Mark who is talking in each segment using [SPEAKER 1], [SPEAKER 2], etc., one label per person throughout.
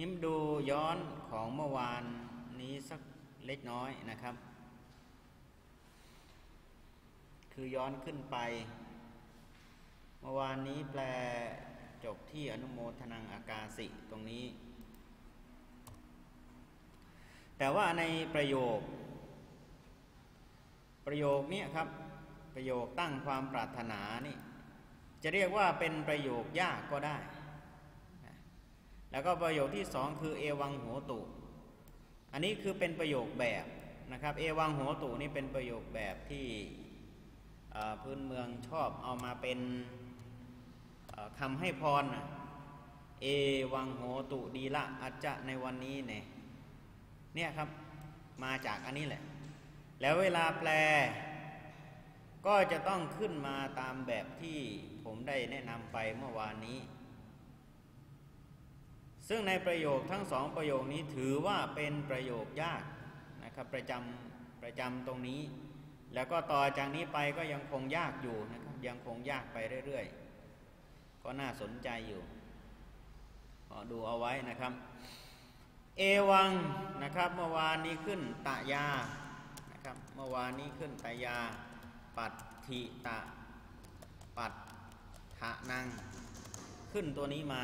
[SPEAKER 1] นี่มดูย้อนของเมื่อวานนี้สักเล็กน้อยนะครับ คือย้อนขึ้นไป เมื่อวานนี้แปลจบที่อนุโมทนังอากาสิตรงนี้ แต่ว่าในประโยค ประโยคนี้ครับ ประโยคตั้งความปรารถนานี่ จะเรียกว่าเป็นประโยคยากก็ได้ แล้วก็ประโยคที่สองคือเอวังโหตุ อันนี้คือเป็นประโยคแบบนะครับ เอวังโหตุนี่เป็นประโยคแบบที่พื้นเมืองชอบเอามาเป็นคำให้พรนะเอวังโหตุดีละอาจจะในวันนี้เนี่ยเนี่ยครับมาจากอันนี้แหละ แล้วเวลาแปล ก็จะต้องขึ้นมาตามแบบที่ผมได้แนะนำไปเมื่อวานนี้ ซึ่งในประโยคทั้งสองประโยคนี้ถือว่าเป็นประโยคยากนะครับประจำประจำตรงนี้ แล้วก็ต่อจากนี้ไปก็ยังคงยากอยู่นะครับยังคงยากไปเรื่อยๆ ก็น่าสนใจอยู่ขอดูเอาไว้นะครับ เอวังนะครับเมื่อวานนี้ขึ้นตะยานะครับเมื่อวานนี้ขึ้นตะยา ปัตถิตะ ปัตถะนัง ขึ้นตัวนี้มา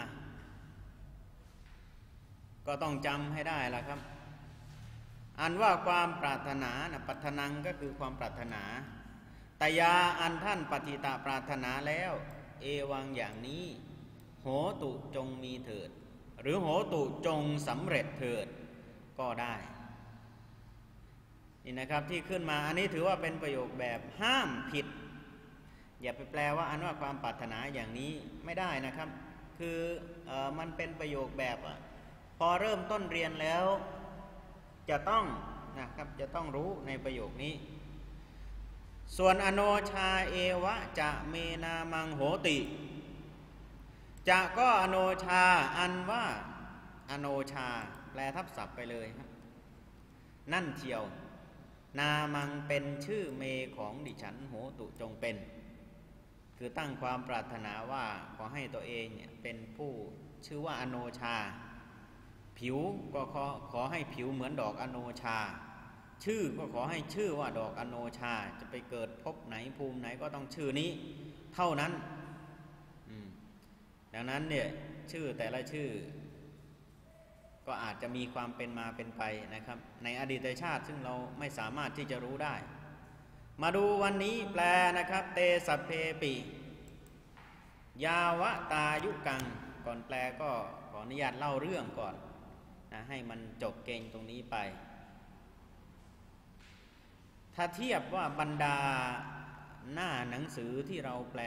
[SPEAKER 1] ก็ต้องจำให้ได้ละครับ อันว่าความปรารถนานะปัถนังก็คือความปรารถนาตยาอันท่านปฏิตาปรารถนาแล้ว เอวังอย่างนี้ โหตุจงมีเถิด หรือโหตุจงสำเร็จเถิดก็ได้นี่นะครับที่ขึ้นมาอันนี้ถือว่าเป็นประโยคแบบห้ามผิด อย่าไปแปลว่าอันว่าความปรารถนาอย่างนี้ไม่ได้นะครับ คืออมันเป็นประโยคแบบ พอเริ่มต้นเรียนแล้ว จะต้องนะครับจะต้องรู้ในประโยคนี้ ส่วนอโนชาเอวะจะเมนามังโหติ จะก็อโนชาอันว่าอโนชาแปลทับศัพท์ไปเลยครับนั่นเทียว นามังเป็นชื่อเมของดิฉันโหตุจงเป็น คือตั้งความปรารถนาว่าขอให้ตัวเองเนี่ยเป็นผู้ชื่อว่าอโนชา ผิวก็ขอขอให้ผิวเหมือนดอกอโนชา ชื่อก็ขอให้ชื่อว่าดอกอโนชา จะไปเกิดพบไหนภูมิไหนก็ต้องชื่อนี้ เท่านั้นดังนั้นเนี่ยชื่อแต่ละชื่อ ก็อาจจะมีความเป็นมาเป็นไปนะครับ ในอดีตชาติซึ่งเราไม่สามารถที่จะรู้ได้ มาดูวันนี้แปลนะครับ เตสัพเพปิ ยาวะตายุกัง ก่อนแปลก็ขออนุญาตเล่าเรื่องก่อน นะให้มันจบเกงตรงนี้ไป ถ้าเทียบว่าบรรดาหน้าหนังสือที่เราแปล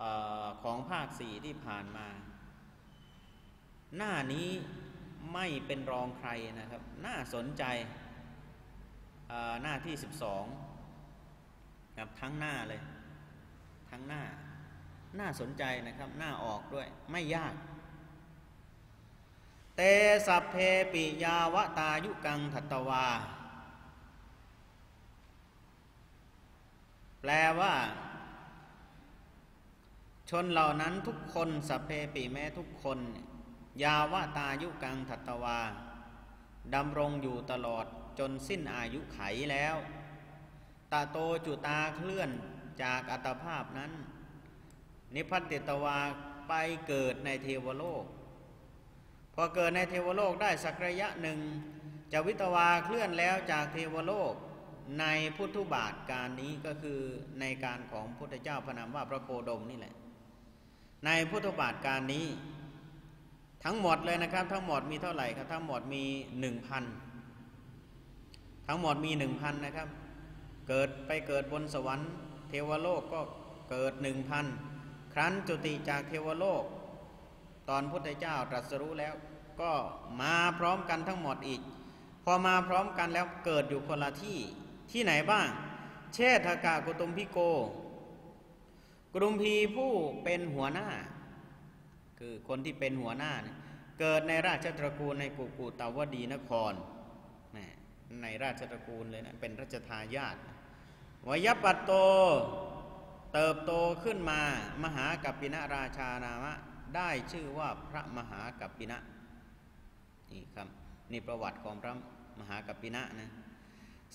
[SPEAKER 1] ออของภาคสี่ที่ผ่านมา หน้านี้ไม่เป็นรองใครนะครับ น่าสนใจหน้าที่สิบสองครับทั้งหน้าเลย ทั้งหน้า น่าสนใจนะครับ หน้าออกด้วย ไม่ยาก เตสัพเพปิยาวตายุกังทัตวา แปลว่า ชนเหล่านั้นทุกคนสัพเพปิแม้ทุกคน ยาวตายุกังทัตวาดำรงอยู่ตลอดจนสิ้นอายุไขแล้วตาโตจุตาเคลื่อนจากอัตภาพนั้น นิพัติตวาไปเกิดในเทวโลก พอเกิดในเทวโลกได้สักระยะหนึ่งจะวิตวาเคลื่อนแล้วจากเทวโลกในพุทธบาทการนี้ก็คือในการของพุทธเจ้าพระนามว่าพระโคดมนี่แหละ ในพุทธบาทการนี้ ทั้งหมดเลยนะครับ ทั้งหมดมีเท่าไหร่ครับทั้งหมดมีหนึ่งพันทั้งหมดมีหนึ่งพันนะครับ เกิดไปเกิดบนสวรรค์ เทวโลกก็เกิดหนึ่งพันครั้นจุติจากเทวโลก ตอนพุทธเจ้าตรัสรู้แล้ว ก็มาพร้อมกันทั้งหมดอีก พอมาพร้อมกันแล้วเกิดอยู่คนละที่ที่ไหนบ้าง เชษฐกากุตุมพิโก กรุมพีผู้เป็นหัวหน้า คือคนที่เป็นหัวหน้า เกิดในราชตระกูลในกุกุตาวดีนคร ในราชตระกูลเลยนะ เป็นราชทายาทวยปัตโตเติบโตขึ้นมามหากัปปินาราชานามะ ได้ชื่อว่าพระมหากัปปินะ นี่ครับนี่ประวัติของพระมหากัปปินะนะ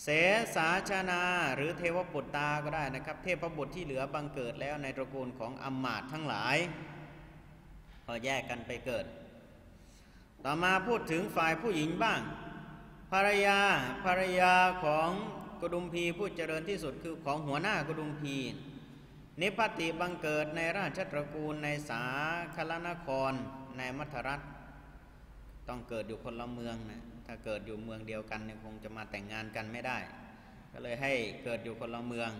[SPEAKER 1] เสสาชนาหรือเทวบุตรตาก็ได้นะครับ เทพบุตรที่เหลือบังเกิดแล้วในตระกูลของอมมาตทั้งหลายพอแยกกันไปเกิด ต่อมาพูดถึงฝ่ายผู้หญิงบ้าง ภรรยาภรรยาของกดุมพีผู้เจริญที่สุดคือของหัวหน้ากดุมพีนิพติบังเกิดในราชตระกูลในสาคลนครในมัทรัฐ ต้องเกิดอยู่คนละเมืองนะถ้าเกิดอยู่เมืองเดียวกันเนี่ยคงจะมาแต่งงานกันไม่ได้ ก็เลยให้เกิดอยู่คนละเมือง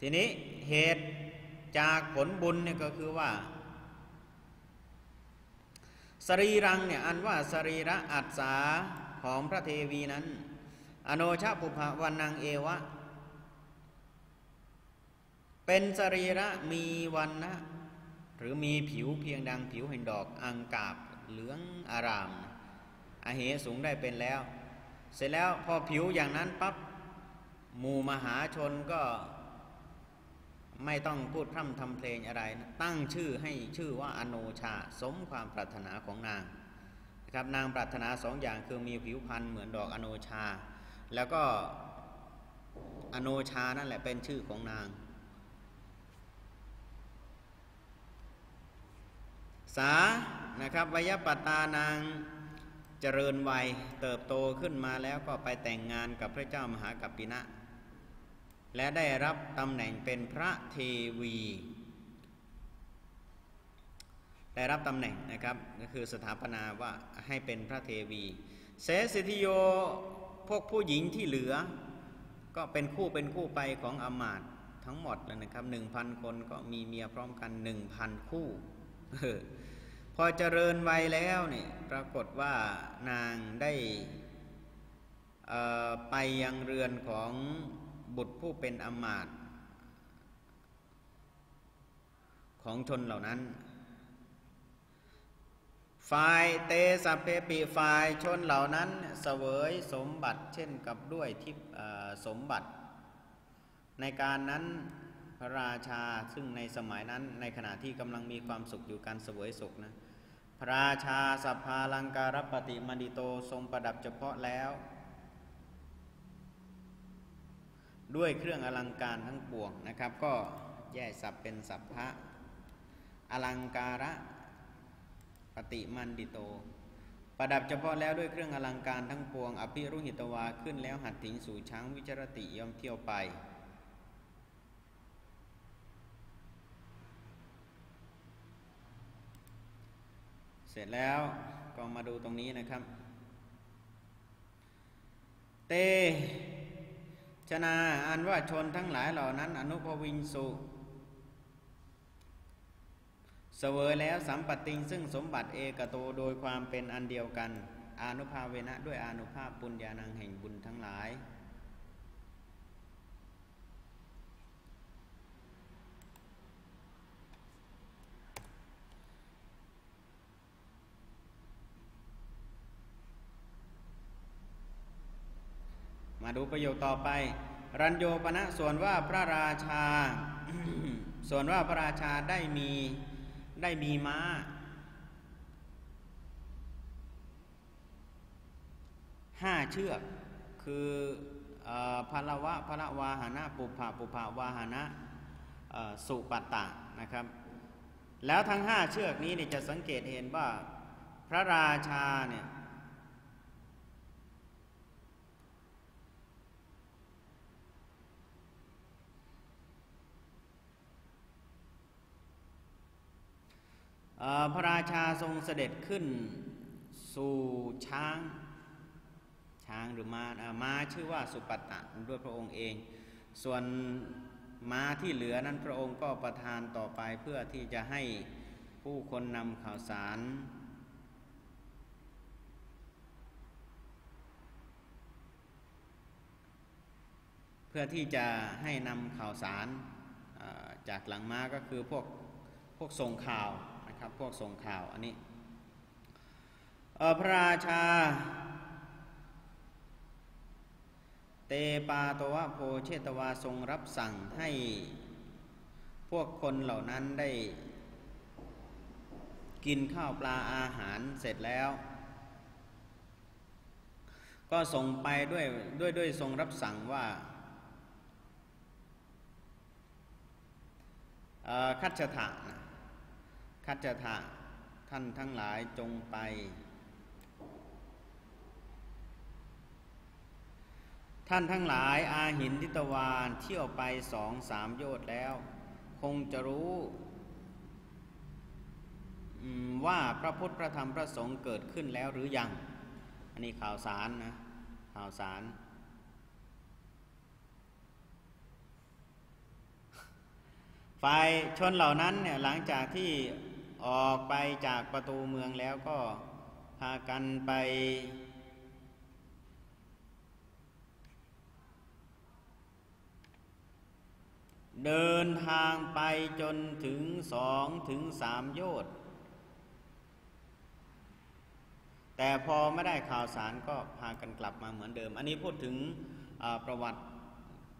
[SPEAKER 1] ทีนี้เหตุจากผลบุญเนี่ยก็คือว่า สรีรังเนี่ยอันว่าสรีระอัศาของพระเทวีนั้น อโนชาปุภวันนางเอวะ เป็นสรีระมีวันนะหรือมีผิวเพียงดังผิวแห่งดอกอังกาบ เหลืองอารามอาเหสูงได้เป็นแล้ว เสร็จแล้วพอผิวอย่างนั้นปับ๊บหมู่มหาชนก็ไม่ต้องพูดพร่ำทำเพลงอะไรนะตั้งชื่อให้ชื่อว่าอโนชา สมความปรารถนาของนางนะครับนางปรารถนาสองอย่างคือมีผิวพรรณเหมือนดอกอโนชา แล้วก็อโนชานั่นแหละเป็นชื่อของนาง สา นะครับวยปตานางเจริญวัยเติบโตขึ้นมาแล้วก็ไปแต่งงานกับพระเจ้ามหากัปปินะ และได้รับตำแหน่งเป็นพระเทวี ได้รับตำแหน่งนะครับก็คือสถาปนาว่าให้เป็นพระเทวี เสสิธิโยพวกผู้หญิงที่เหลือ ก็เป็นคู่เป็นคู่ไปของอมาตทั้งหมดแล้วนะครับหนึ่งพันคนก็มีเมียพร้อมกันหนึ่งพันคู่ พอเจริญวัยแล้วเนี่ยปรากฏว่านางได้ไปยังเรือนของบุตรผู้เป็นอมาตของชนเหล่านั้น ฝ่ายเตสเพปีฝ่ายชนเหล่านั้นเสวยสมบัติเช่นกับด้วยทิพสมบัติ ในการนั้นพระราชาซึ่งในสมัยนั้นในขณะที่กำลังมีความสุขอยู่การเสวยสุขนะ พระราชาสัพพาลังการปฏิมณิโตทรงประดับเฉพาะแล้ว ด้วยเครื่องอลังการทั้งปวงนะครับ ก็แยกสับเป็นสัพพะอลังการะปฏิมันดิโต ประดับเฉพาะแล้วด้วยเครื่องอลังการทั้งปวง อภิรุหิตวาขึ้นแล้วหัดถิงสู่ช้างวิจรติย่อมเที่ยวไป สร็จแล้วก็มาดูตรงนี้นะครับ เต ชนาอันว่าชนทั้งหลายเหล่านั้น อนุภวินสุเสวยแล้วสัมปติงซึ่งสมบัติเอกโตโดยความเป็นอันเดียวกัน อนุภาเวนะด้วยอนุภาพปุญญาณังแห่งบุญทั้งหลาย มาดูประโยคต่อไป รัญโยปณะส่วนว่าพระราชา ส่วนว่าพระราชาได้มีได้มีม้า ห้าเชือก คือพลวะพระวาหานะปุภาปุภาวาหานะสุปัตตะนะครับ แล้วทั้งห้าเชือกนี้เนี่ยจะสังเกตเห็นว่าพระราชาเนี่ย พระราชาทรงเสด็จขึ้นสู่ช้างช้างหรือมาม้าชื่อว่าสุปัตตะด้วยพระองค์เอง ส่วนม้าที่เหลือนั้นพระองค์ก็ประทานต่อไปเพื่อที่จะให้ผู้คนนำข่าวสาร เพื่อที่จะให้นำข่าวสารจากหลังม้าก็คือพวกพวกส่งข่าว ครับพวกส่งข่าวอันนี้พระราชา เตปาตวะโพเชตวาทรงรับสั่งให้พวกคนเหล่านั้นได้ กินข้าวปลาอาหารเสร็จแล้ว ก็ส่งไปด้วยด้วยด้วยทรงรับสั่งว่าคัจฉะนะ คัจฉทะท่านทั้งหลายจงไป ท่านทั้งหลายอาหินทิตวานเที่ยวไปสองสามโยชน์แล้ว คงจะรู้ว่าพระพุทธพระธรรมพระสงฆ์เกิดขึ้นแล้วหรือยัง อันนี้ข่าวสารนะ ข่าวสาร ฝ่ายชนเหล่านั้นเนี่ยหลังจากที่ ออกไปจากประตูเมืองแล้วก็พากันไป เดินทางไปจนถึงสองถึงสามโยชน์แต่พอไม่ได้ข่าวสารก็พากันกลับมาเหมือนเดิม อันนี้พูดถึงประวัติ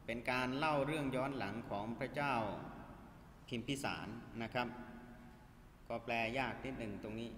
[SPEAKER 1] เป็นการเล่าเรื่องย้อนหลังของพระเจ้าพิมพิสารนะครับ ก็แปลยากนิดหนึ่งตรงนี้